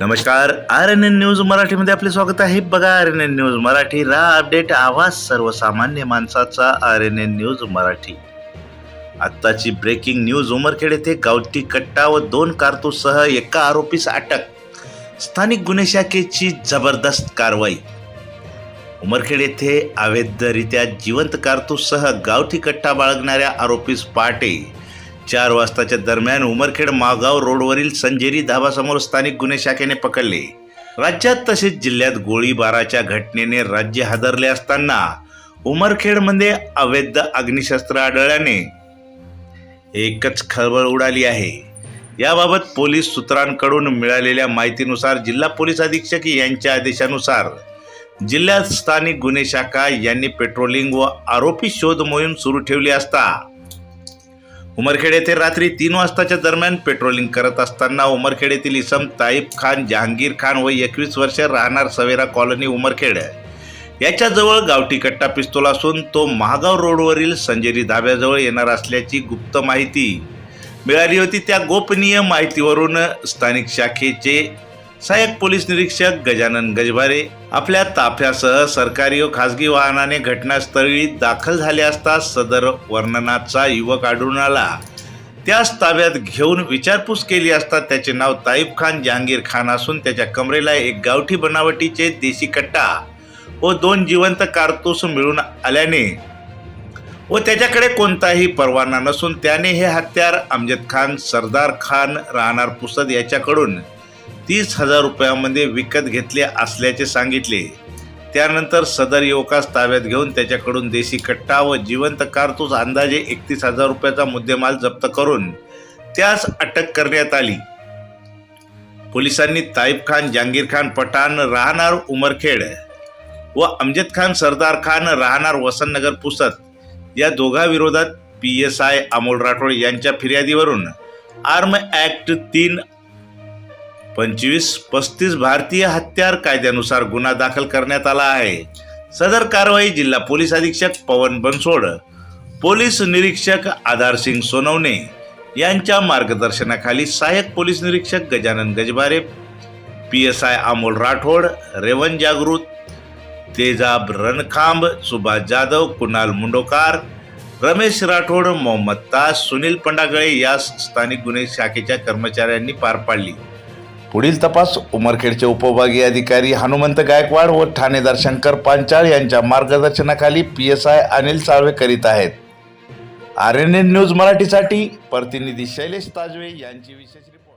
नमस्कार R N N news मराठीमध्ये आपले स्वागत आहे. बघा R N N news Marathi रा अपडेट आवाज सर्वसामान्य माणसाचा R N N news Marathi. आत्ताची ब्रेकिंग न्यूज उमरखेड येथे गावठी कट्टा व दोन कारतूससह एका आरोपीस अटक. स्थानिक गुन्हे शाखेची जबरदस्त कारवाई. उमरखेड येथे अवैधरित्या जिवंत कारतूससह गावठी कट्टा बाळगणाऱ्या आरोपीस पहाटे चार वाजताच्या दरम्यान उमरखेड मागाव रोडवरील संजेरी धाबासमोर स्थानिक गुन्हे शाखेने पकडले. राज्यात तसेच जिल्ह्यात गोळीबाराच्या घटनेने राज्य हादरले असताना उमरखेडमध्ये अवैध अग्निशस्त्र आढळल्याने एकच खळबळ उडाली आहे. याबाबत पोलीस सूत्रांकडून मिळालेल्या माहितीनुसार जिल्हा पोलीस अधीक्षक यांच्या आदेशानुसार जिल्ह्यात स्थानिक गुन्हे शाखा यांनी पेट्रोलिंग व आरोपी शोध मोहीम सुरू ठेवली असता उमरखेड येथे रात्री तीन वाजताच्या दरम्यान पेट्रोलिंग करत असताना उमरखेड येथील इसम ताईब खान जहांगीर खान व एकवीस वर्ष राहणार सवेरा कॉलनी उमरखेड. याच्याजवळ गावठी कट्टा पिस्तूल असून तो महागाव रोडवरील संजेरी धाब्याजवळ येणार असल्याची गुप्त माहिती मिळाली होती. त्या गोपनीय माहितीवरून स्थानिक शाखेचे सहाय्यक पोलीस निरीक्षक गजानन गजभारे आपल्या ताफ्यासह सरकारी व खासगी वाहनाने घटनास्थळी दाखल झाले असता सदर वर्णनाचा युवक आढळून आला. त्याच ताब्यात घेऊन विचारपूस केली असता त्याचे नाव ताईब खान जहांगीर खान असून त्याच्या कमरेला एक गावठी बनावटीचे देशी कट्टा व दोन जिवंत कारतूस मिळून आल्याने व त्याच्याकडे कोणताही परवाना नसून त्याने हे हत्यार अमजद खान सरदार खान राहणार पुसद याच्याकडून तीस हजार रुपयामध्ये विकत घेतले असल्याचे सांगितले. त्यानंतर सदर युवकास ताब्यात घेऊन त्याच्याकडून देशी कट्टा व जिवंत कारतूस अंदाजे एकतीस हजार रुपयाचा मुद्देमाल जप्त करून त्यास अटक करण्यात आली. पोलिसांनी ताईब खान जहांगीर खान पठाण राहणार उमरखेड व अमजद खान सरदार खान राहणार वसंतनगर पुसद या दोघांविरोधात P S I Amol Rathod यांच्या फिर्यादीवरून आर्म ॲक्ट तीन पंचवीस पस्तीस भारतीय हत्यार कायद्यानुसार गुन्हा दाखल करण्यात आला आहे. सदर कारवाई जिल्हा पोलीस अधीक्षक पवन बनसोड पोलीस निरीक्षक आधारसिंग सोनवणे यांच्या मार्गदर्शनाखाली सहाय्यक पोलीस निरीक्षक Gajanan Gajbare P S I Amol Rathod Revan Jagrut Tejab Rankhamb Subhash Jadhav Kunal मुंडोकार Ramesh Rathod Mohammed तास सुनील पंडागळे या स्थानिक गुन्हे शाखेच्या कर्मचाऱ्यांनी पार पाडली. पुढील तपास उमरखेडचे उपविभागीय अधिकारी हनुमंत गायकवाड व ठाणेदार शंकर पांचाळ यांच्या मार्गदर्शनाखाली P S I Anil Salve करीत आहेत. आर एन एन न्यूज मराठीसाठी प्रतिनिधी शैलेश ताजवे यांची विशेष रिपोर्ट.